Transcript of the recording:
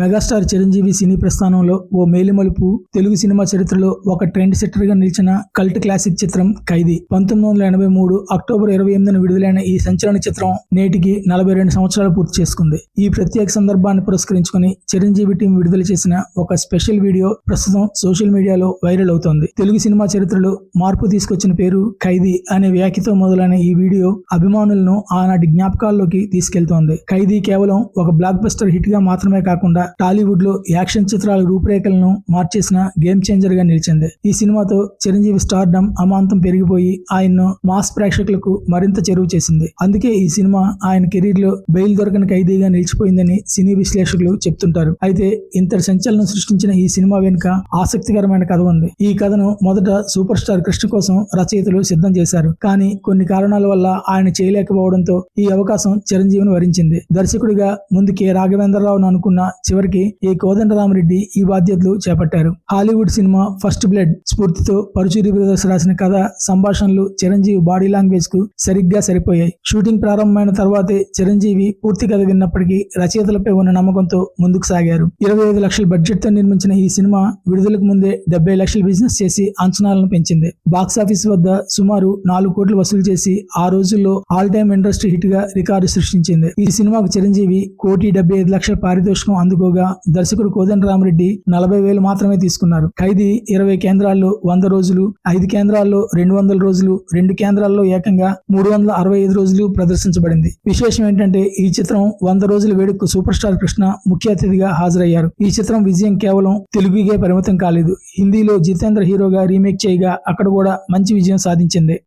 Megastar Chiranjeevi సినీ ప్రస్థానంలో ఓ మేలిమలుపు Telugu cinema చరిత్రలో ఒక ట్రెండ్ సెట్టర్గా నిలిచిన కల్ట్ క్లాసిక్ చిత్రం ఖైదీ. పంతొమ్మిది వందల ఎనభై మూడు అక్టోబర్ ఇరవై ఎనిమిదిన విడుదలైన ఈ సంచలన చిత్రం నేటికి నలభై రెండు సంవత్సరాలు పూర్తి చేసుకుంది. ఈ ప్రత్యేక సందర్భాన్ని పురస్కరించుకుని చిరంజీవి టీం విడుదల చేసిన ఒక స్పెషల్ వీడియో ప్రస్తుతం సోషల్ మీడియాలో వైరల్ అవుతోంది. తెలుగు సినిమా చరిత్రలో మార్పు తీసుకొచ్చిన పేరు ఖైదీ అనే వ్యాఖ్యతో మొదలైన ఈ వీడియో అభిమానులను ఆనాటి జ్ఞాపకాల్లోకి తీసుకెళ్తోంది. ఖైదీ కేవలం ఒక బ్లాక్ బస్టర్ హిట్గా మాత్రమే కాకుండా టాలీవుడ్లో యాక్షన్ చిత్రాల రూపురేఖలను మార్చేసిన గేమ్ చేంజర్గా నిలిచింది. ఈ సినిమాతో చిరంజీవి స్టార్డమ్ అమాంతం పెరిగిపోయి ఆయన్ను మాస్ ప్రేక్షకులకు మరింత చెరువు చేసింది. అందుకే ఈ సినిమా ఆయన కెరీర్లో బెయిల్ దొరకని ఖైదీగా నిలిచిపోయిందని సినీ విశ్లేషకులు చెప్తుంటారు. అయితే ఇంతటి సంచలనం సృష్టించిన ఈ సినిమా వెనుక ఆసక్తికరమైన కథ ఉంది. ఈ కథను మొదట సూపర్ స్టార్ కృష్ణ కోసం రచయితలు సిద్ధం చేశారు. కానీ కొన్ని కారణాల వల్ల ఆయన చేయలేకపోవడంతో ఈ అవకాశం చిరంజీవిని వరించింది. దర్శకుడిగా ముందు కె రాఘవేంద్రరావును అనుకున్న చివరికి ఏ కోదండరామరెడ్డి ఈ బాధ్యతలు చేపట్టారు. హాలీవుడ్ సినిమా ఫస్ట్ బ్లడ్ స్ఫూర్తితో పరుచూరి బ్రదర్స్ రాసిన కథ సంభాషణలు చిరంజీవి బాడీ లాంగ్వేజ్కు సరిగ్గా సరిపోయాయి. షూటింగ్ ప్రారంభమైన తర్వాతే చిరంజీవి పూర్తి కథ విన్నప్పటికీ రచయితలపై ఉన్న నమ్మకంతో ముందుకు సాగారు. ఇరవై ఐదు లక్షల బడ్జెట్తో నిర్మించిన ఈ సినిమా విడుదలకు ముందే డెబ్బై లక్షల బిజినెస్ చేసి అంచనాలను పెంచింది. బాక్సాఫీస్ వద్ద సుమారు నాలుగు కోట్లు వసూలు చేసి ఆ రోజుల్లో ఆల్ టైమ్ ఇండస్ట్రీ హిట్గా రికార్డు సృష్టించింది. ఈ సినిమాకు చిరంజీవి కోటి డెబ్బై ఐదు లక్షల పారితోషికం అందుకోగా దర్శకుడు కోదండరామరెడ్డి నలభై వేలు మాత్రమే తీసుకున్నారు. ఖైదీ ఇరవై కేంద్రాల్లో వంద రోజులు ఐదు కేంద్రాల్లో రెండు వందల రోజులు రెండు కేంద్రాల్లో ఏకంగా మూడు వందల అరవై ఐదు రోజులు ప్రదర్శించబడింది. విశేషం ఏంటంటే ఈ చిత్రం వంద రోజుల వేడుకకు సూపర్ స్టార్ కృష్ణ ముఖ్య అతిథిగా హాజరయ్యారు. ఈ చిత్రం విజయం కేవలం తెలుగుకే పరిమితం కాలేదు. హిందీలో జితేంద్ర హీరోగా రీమేక్ చేయగా అక్కడ కూడా మంచి విజయం సాధించింది.